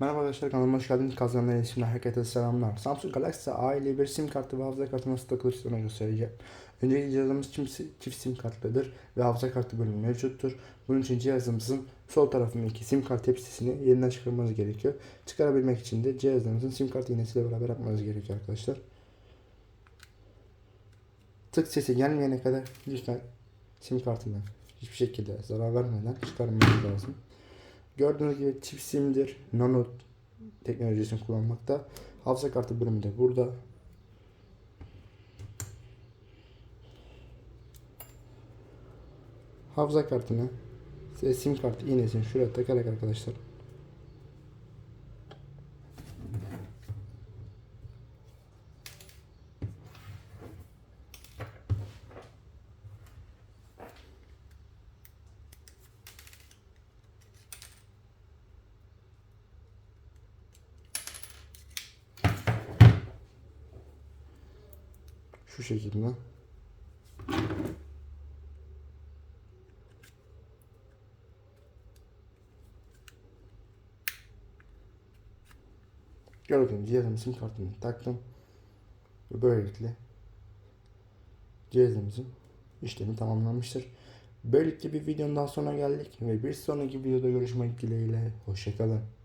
Merhaba arkadaşlar kanalıma hoş geldiniz. Kazanlar isimli herkese selamlar. Samsung Galaxy A ile bir sim kartı ve hafıza kartı nasıl takılır size göstereceğim. Öncelikle cihazımız çift, sim kartlıdır ve hafıza kartı bölümü mevcuttur. Bunun için cihazımızın sol tarafındaki sim kart tepsisini yeniden çıkarmanız gerekiyor. Çıkarabilmek için de cihazımızın sim kart iğnesiyle beraber yapmanız gerekiyor arkadaşlar. Tık sesi gelmeyene kadar lütfen sim kartını hiçbir şekilde zarar vermeden çıkarmanız lazım. Gördüğünüz gibi çift simdir. Nano teknolojisini kullanmakta. Hafıza kartı bölümü de burada. Hafıza kartını sim kartı iğnesini şuraya takarak arkadaşlar şu şekilde Gördüğünüz cihazımın sim kartını taktım. Ve böylelikle cihazımızın işlemi tamamlanmıştır. Böylelikle bir videonun daha sonuna geldik ve bir sonraki videoda görüşmek dileğiyle. Hoşçakalın.